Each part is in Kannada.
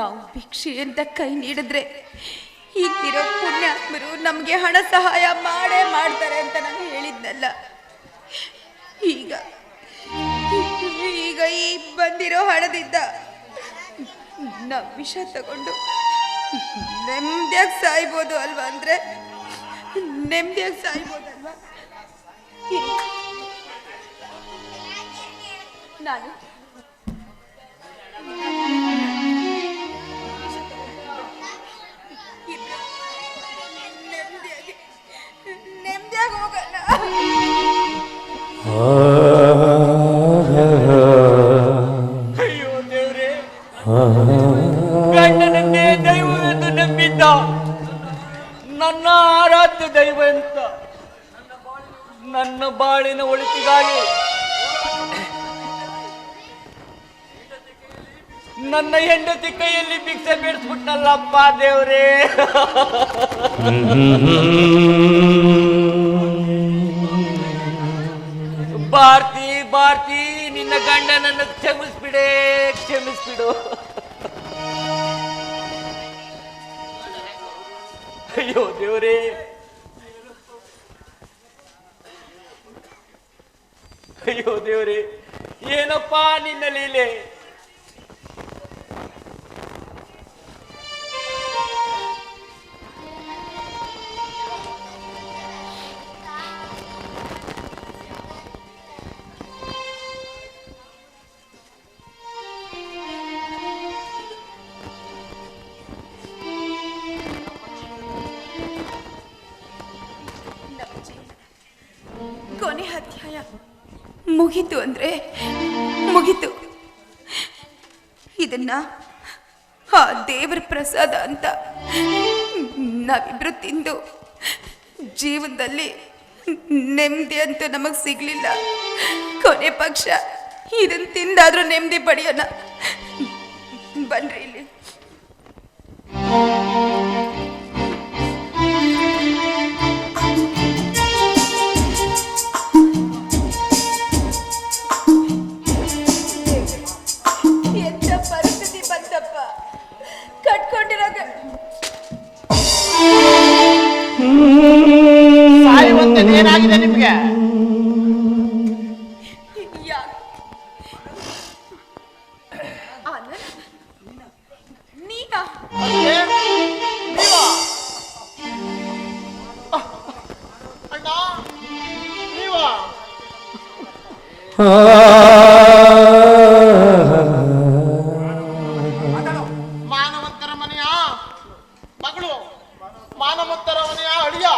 ನಾವು ಭಿಕ್ಷೆ ಅಂತ ಕೈ ನೀಡಿದ್ರೆ ಈಗಿರೋ ಪುಣ್ಯಾತ್ಮರು ನಮಗೆ ಹಣ ಸಹಾಯ ಮಾಡೇ ಮಾಡ್ತಾರೆ ಅಂತ ನಾನು ಹೇಳಿದ್ನಲ್ಲ ಈಗ ಈಗ ಈ ಬಂದಿರೋ ಹಣದಿಂದ ನಾವು ವಿಷ ತಗೊಂಡು ನೆಮ್ಮದಿಯಾಗಿ ಸಾಯ್ಬೋದು ಅಲ್ವಾ ಅಂದ್ರೆ ನೆಮ್ಮದಿಯಾಗಿ ಸಾಯ್ಬೋದಲ್ವಾ. ನಾನು ಅಯ್ಯೋ ಗಂಡನನ್ನೇ ದೈವವೆಂದು ನಂಬಿದ್ದ ನನ್ನ ಆರಾಧ್ಯ ದೈವ ಅಂತ ನನ್ನ ಬಾಳಿನ ಒಳಿತಿಗಾಗಿ ನನ್ನ ಹೆಂಡತಿ ಕೈಯಲ್ಲಿ ಭಿಕ್ಷೆ ಬೇಡಿಸ್ಬಿಟ್ನಲ್ಲಪ್ಪ ದೇವ್ರೇ. ಭಾರತಿ ಭಾರತಿ ನಿನ್ನ ಗಂಡನನ್ನು ಕ್ಷಮಿಸ್ಬಿಡೆ ಕ್ಷಮಿಸ್ಬಿಡು. ಅಯ್ಯೋ ದೇವರೇ. ಅಯ್ಯೋ ದೇವರೇ ಏನಪ್ಪಾ ನಿನ್ನ ಲೀಲೆ? ಅಧ್ಯಾಯ ಮುಗೀತು ಅಂದ್ರೆ ಮುಗೀತು. ಇದನ್ನ ಆ ದೇವರ ಪ್ರಸಾದ ಅಂತ ನಾವಿಬ್ರು ತಿಂದು ಜೀವನದಲ್ಲಿ ನೆಮ್ಮದಿ ಅಂತ ನಮಗೆ ಸಿಗ್ಲಿಲ್ಲ. ಕೊನೆ ಪಕ್ಷ ಇದನ್ನ ತಿಂದಾದ್ರೂ ನೆಮ್ಮದಿ ಪಡೆಯೋಣ. ಬನ್ರಿ ಇಲ್ಲಿ. ನೀವಾ ಮಾನವಂತರ ಮನೆಯ ಮಗಳು ಮಾನವಂತರ ಮನೆಯ ಅಳಿಯ.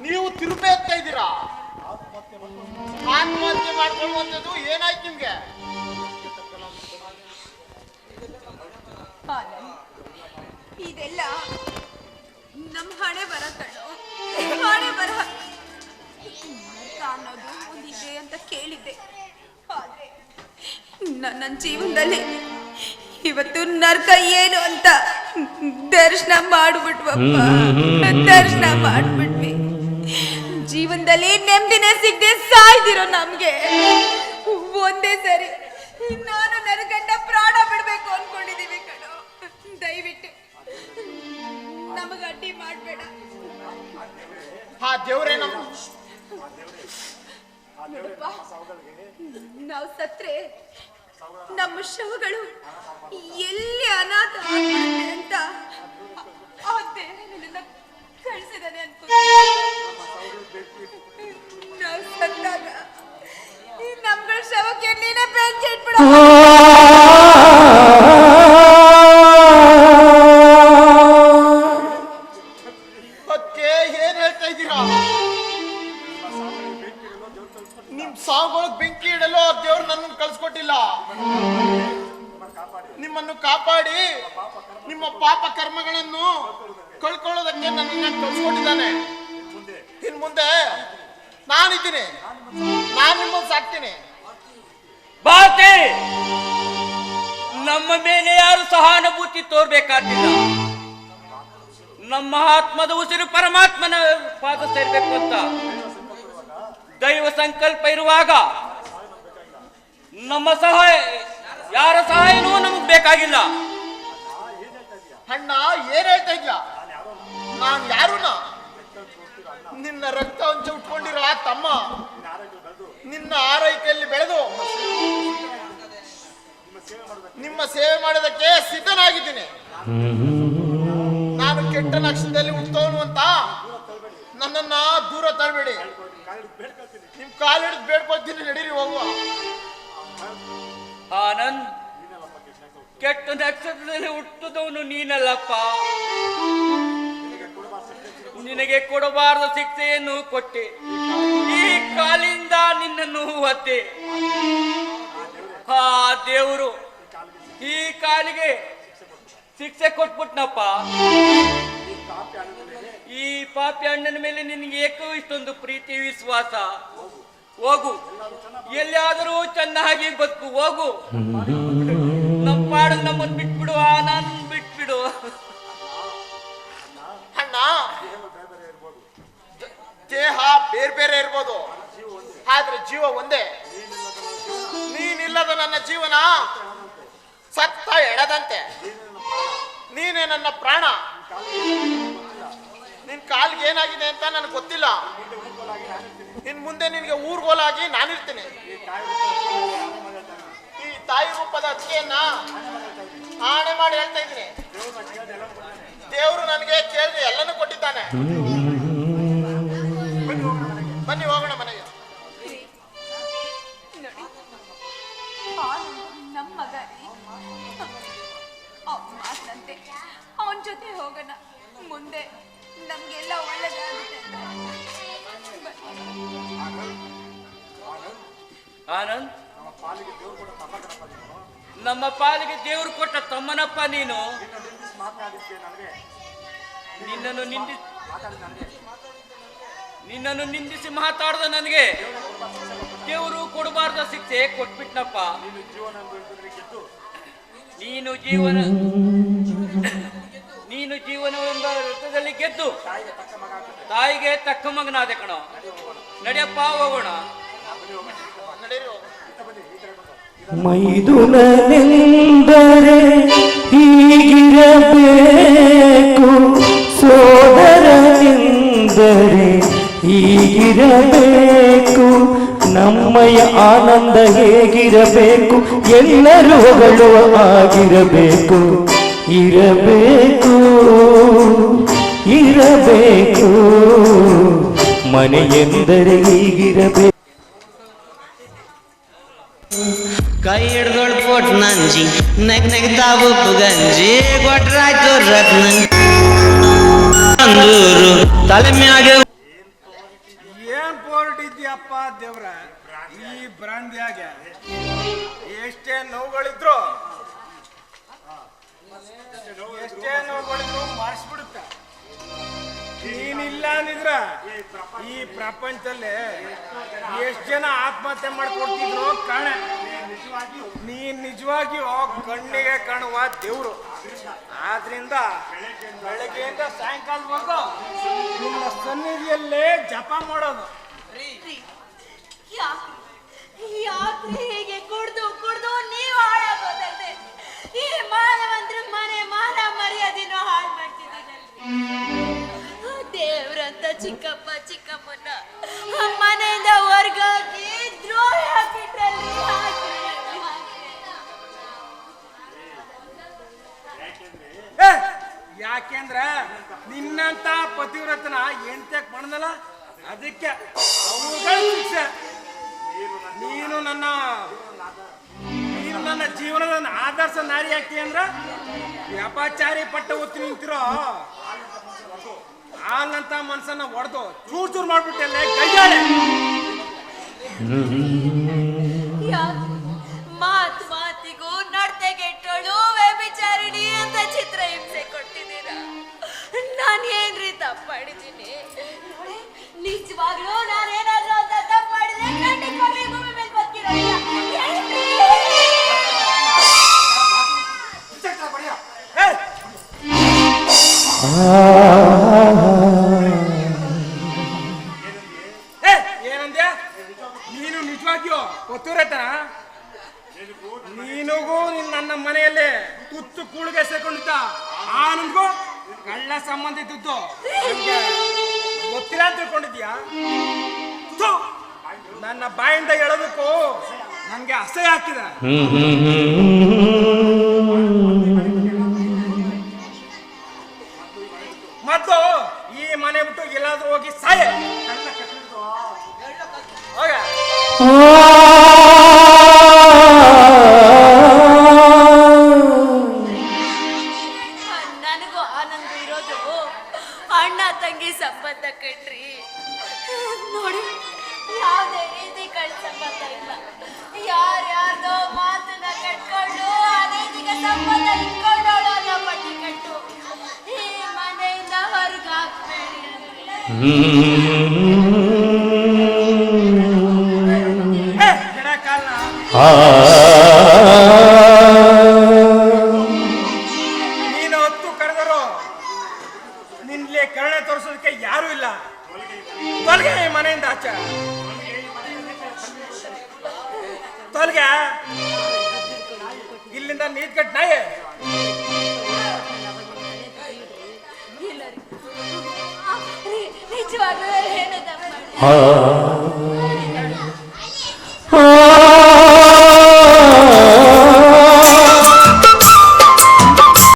ನೀವು ತಿರುಪೆ ಎತ್ತಾ ಇದ್ದೀರಾ? ಆತ್ಮಹತ್ಯೆ ಮಾಡ್ಕೊಳ್ಳುವಂಥದ್ದು ಏನಾಯ್ತು ನಿಮ್ಗೆ? ಹಣೆ ಬರ ಕಣೋ ಹಣೆ ಬರ ನರಕ ಅನ್ನೋದು ಒಂದಿದೆ ಅಂತ ಕೇಳಿದ್ದೆ. ಆದ್ರೆ ನನ್ನ ಜೀವನದಲ್ಲಿ ಇವತ್ತು ನರ್ಕ ಏನು ಅಂತ ದರ್ಶನ ಮಾಡ್ಬಿಟ್ವಪ್ಪ. ದರ್ಶನ ಮಾಡಿಬಿಟ್ವಿ. ಜೀವನದಲ್ಲಿ ನೆಮ್ಮದಿನೇ ಸಿಗದೆ ಸಾಯ್ದಿರೋ ನಮ್ಗೆ. ಒಂದೇ ಸರಿ ನಾನು ನನ್ನ ಗಂಡ ಪ್ರಾಣ ಬಿಡ್ಬೇಕು ಅನ್ಕೊಂಡಿದೀವಿ ಕಣೋ. ದಯವಿಟ್ಟು ನಮಗ ಅಡ್ಡಿ ಮಾಡ್ಬೇಡ. ಆ ದೇವ್ರೇ ನಮ್ಮ ನಾವು ಸತ್ರೆ ನಮ್ಮ ಶವಗಳು ಎಲ್ಲಿ ಅನಾಥ ಆಗ್ಬಿಡುತ್ತೆ ಅಂತ ಆ ದೇವ್ರು ನನ್ನನ್ನ ಕಳ್ಸಿದಾನೆ ಅನ್ಕೋ ನಾವು ಸತ್ತಾಗ ಈ ನಮ್ಗಳ ಶವಕ್ಕೆ ನೀನೇ ಬೆಂಕಿ ಇಟ್ಬಿಡ ಕಳ್ಸಿಕೊಟ್ಟಿದ್ದಾನೆ ಇನ್ ಮುಂದೆ ನಾನಿದ್ದೀನಿ ನಾನು ನಿಮ್ಮನ್ನು ಸಾಕ್ತೀನಿ. ಭಾರತಿ ನಮ್ಮ ಮೇಲೆ ಯಾರು ಸಹಾನುಭೂತಿ ತೋರ್ಬೇಕಾಗಿಲ್ಲ. ನಮ್ಮ ಆತ್ಮದ ಉಸಿರು ಪರಮಾತ್ಮನ ಪಾದ ಸೇರ್ಬೇಕು ಅಂತ ದೈವ ಸಂಕಲ್ಪ ಇರುವಾಗ ನಮ್ಮ ಸಹಾಯ ಯಾರ ಸಹಾಯನೂ ನಮಗ್ ಬೇಕಾಗಿಲ್ಲ. ಅಣ್ಣ ಏನ್ ಹೇಳ್ತಾ ಇದ್ಯಾ? ನಾನು ಯಾರುನ? ನಿನ್ನ ರಕ್ತ ಹಂಚ ಉಟ್ಕೊಂಡಿರ ತಮ್ಮ. ನಿನ್ನ ಆರೈಕೆಯಲ್ಲಿ ಬೆಳೆದು ನಿಮ್ಮ ಸೇವೆ ಮಾಡೋದಕ್ಕೆ ಸಿದ್ಧನಾಗಿದ್ದೀನಿ. ನಾನು ಕೆಟ್ಟ ನಕ್ಷತ್ರದಲ್ಲಿ ಹುಟ್ಟೋನು ಅಂತ ನನ್ನನ್ನ ದೂರ ತಳ್ಬೇಡಿ. ನಿಮ್ ಕಾಲು ಹಿಡಿದು ಬೇಡ್ಕೊತೀನಿ, ನಡೀರಿ, ಹೋಗುವ. ಆನಂದ್, ಕೆಟ್ಟ ನಕ್ಷತ್ರದಲ್ಲಿ ಹುಟ್ಟಿದವನು ನೀನಲ್ಲಪ್ಪ. ನಿನಗೆ ಕೊಡಬಾರದ ಶಿಕ್ಷೆಯನ್ನು ಕೊಟ್ಟೆ. ಈ ಕಾಲಿಂದ ನಿನ್ನನ್ನು ಒತ್ತೆ ಆ ದೇವರು ಈ ಕಾಲಿಗೆ ಶಿಕ್ಷೆ ಕೊಟ್ಬಿಟ್ನಪ್ಪ. ಈ ಪಾಪಿ ಅಣ್ಣನ ಮೇಲೆ ನಿನಗೆ ಏಕೋ ಇಷ್ಟೊಂದು ಪ್ರೀತಿ, ವಿಶ್ವಾಸ. ಹೋಗು. ಎಲ್ಲಿಯಾದರೂ ಚೆನ್ನಾಗಿ ಬದುಕು. ಹೋಗು. ನಮ್ಮ ಪಾಡು ನಮ್ಮನ್ನು ಬಿಟ್ಬಿಡು ನಾನು ಬಿಟ್ಬಿಡು. ಬೇರೆ ಇರ್ಬೋದು. ಆದ್ರೆ ಜೀವ ಒಂದೇ. ನೀನಿಲ್ಲದ ನನ್ನ ಜೀವನ ಸತ್ತ ಎಡದಂತೆ ನೀನೇ ನನ್ನ ಪ್ರಾಣ. ನಿನ್ ಕಾಲ್ಗೆ ಏನಾಗಿದೆ ಅಂತ ನನಗೆ ಗೊತ್ತಿಲ್ಲ. ಇನ್ ಮುಂದೆ ನಿನಗೆ ಊರ್ಗೋಲಾಗಿ ನಾನಿರ್ತೀನಿ. ಈ ತಾಯಿ ರೂಪದ ಅಕ್ಕಿಯನ್ನ ಆಣೆ ಮಾಡಿ ಹೇಳ್ತಾ ಇದ್ದೀನಿ. ದೇವರು ನನಗೆ ಕೇಳಿದ್ರೆ ಎಲ್ಲನೂ ಕೊಟ್ಟಿದ್ದಾನೆ. ಅವನ ಜೊತೆ ಹೋಗೋಣ. ಮುಂದೆ ನಮ್ಗೆಲ್ಲ ಒಳ್ಳೇದಾಗುತ್ತೆ. ಆನಂದ್ ನಮ್ಮ ಪಾಲಿಗೆ ದೇವರು ಕೊಟ್ಟ ತಮ್ಮನಪ್ಪ ನೀನು? ನಿನ್ನನ್ನು ನಿಂದಿ ನಿನ್ನನ್ನು ನಿಂದಿಸಿ ಮಾತಾಡ್ದ ನನಗೆ. ದೇವರು ಕೊಡಬಾರ್ದ ಶಿಕ್ಷೆ ಕೊಟ್ಬಿಟ್ನಪ್ಪ. ನೀನು ಜೀವನ ನೀನು ಜೀವನವೆಂಬ ರಥದಲ್ಲಿ ಗೆದ್ದು ತಾಯಿಗೆ ತಕ್ಕ ಮಗನಾದೆ ಕಣ. ನಡಿಯಪ್ಪ ಹೋಗೋಣ. ಮೈದುನನೆಂದರೆ ಹೀಗಿರಬೇಕು. ಸೋದರನೆಂದರೆ ಹೀಗಿರಬೇಕು. ನಮ್ಮಯ ಆನಂದ ಹೇಗಿರಬೇಕು? ಎಲ್ಲರೂ ಹೊಗಳುವ ಆಗಿರಬೇಕು. ಇರಬೇಕು. ಇರಬೇಕು. ಮನೆಯೆಂದರೆ ಹೀಗಿರಬೇಕು. ಕೈ ಹಿಡ್ದೊಳ್ ಕೊಟ್ ನಂಜಿ ನೆಗ್ ತಾವು ಗಂಜಿ ಕೊಟ್ರಾಯ್ತು ರತ್ನ. ಅಂದೂರು ತಲೆ ಮ್ಯಾಗ ಏನ್ ಹೊರಟಿದ್ಯಪ್ಪ ದೇವ್ರ? ಈ ಬ್ರಾಂದಿಯಾಗ ಎಷ್ಟೇ ನೋವುಗಳಿದ್ರು ಅಂದಿದ್ರ ಈ ಪ್ರಪಂಚದಲ್ಲಿ ಎಷ್ಟ್ ಜನ ಆತ್ಮಹತ್ಯೆ ಮಾಡ್ಕೊಡ್ತಿದ್ರು ಕಾಣ. ನೀ ನಿಜವಾಗಿಯೂ ಕಣ್ಣಿಗೆ ಕಾಣುವ ದೇವ್ರು. ಆದ್ರಿಂದ ಬೆಳಗ್ಗೆಯಿಂದ ಸಾಯಂಕಾಲವರೆಗೂ ನಿಮ್ಮ ಸನ್ನಿಧಿಯಲ್ಲೇ ಜಪ ಮಾಡೋದು. ಹೀಗೆ ಕುಡ್ದು ಕುಡ್ದು ನೀವು ಈ ಮಾನವಂದ್ರ ಚಿಕ್ಕಪ್ಪ ಚಿಕ್ಕಮ್ಮನ ಮನೆಯಿಂದ ವರ್ಗ ದ್ರೋಹ ಯಾಕೆಂದ್ರ ನಿನ್ನಂತ ಪತಿವ್ರತನ ಎಂತಕ್ ಮಾಡದಲ್ಲ? ಅದಕ್ಕೆ ಶಿಕ್ಷೆ. ನೀನು ನನ್ನ ನೀನು ನನ್ನ ಜೀವನದ ಆದರ್ಶ ನಾರಿ ಆಗ್ತಿ ಅಂದ್ರ? ವ್ಯಾಪಾಚಾರಿ ಪಟ್ಟ ಹೊತ್ತು ನಿಂತಿರೋ ಹಾಲಂತ ಮನ್ಸನ್ನ ಒಡೆದು ಚೂರ್ ಚೂರ್ ಮಾಡ್ಬಿಟ್ಟೆ ಕೈಯಾಳೆ ಮಾತ್ ಮಾತಿಗೂ ನಡ್ತೆಗೆಟ್ಟೋಳು ವ್ಯಭಿಚಾರಿಣಿ ಅಂತ ಚಿತ್ರ ಹಿಂಸೆ ಕೊಟ್ಟಿದ್ದೀರಾ. ನಾನು ಏನ್ರಿ ತಪ್ಪಾಡಿದ್ದೀನಿ? ನಿಜವಾಗ್ಲೂ ನಾನೇನಾದ್ರೂ ಸಂಬಂಧ ಇದ್ದದ್ದು? ಗೊತ್ತಿಲ್ಲ ಅಂತ ತಿಳ್ಕೊಂಡಿದ್ಯಾ ನನ್ನ ಬಾಯಿಂದ ಹೇಳೋದಕ್ಕೂ ನನಗೆ ಅಸಹ್ಯ ಆಗ್ತಿದೆ. ನೀನು ಕಡಕಾಲ ಆ ನಿನ್ನೊತ್ತು ಕರೆದರೋ ನಿನ್ನಲೇ ಕರೆನೆ ತರಸೋದುಕ್ಕೆ ಯಾರು ಇಲ್ಲ. ತೊಲ್ಗೆ, ಮನೆಯಿಂದ ಆಚೆ. ತolgya ಇಲ್ಲಿಂದ ನೀದ್ಕಟ್ ನಾಯೇ. हाँ।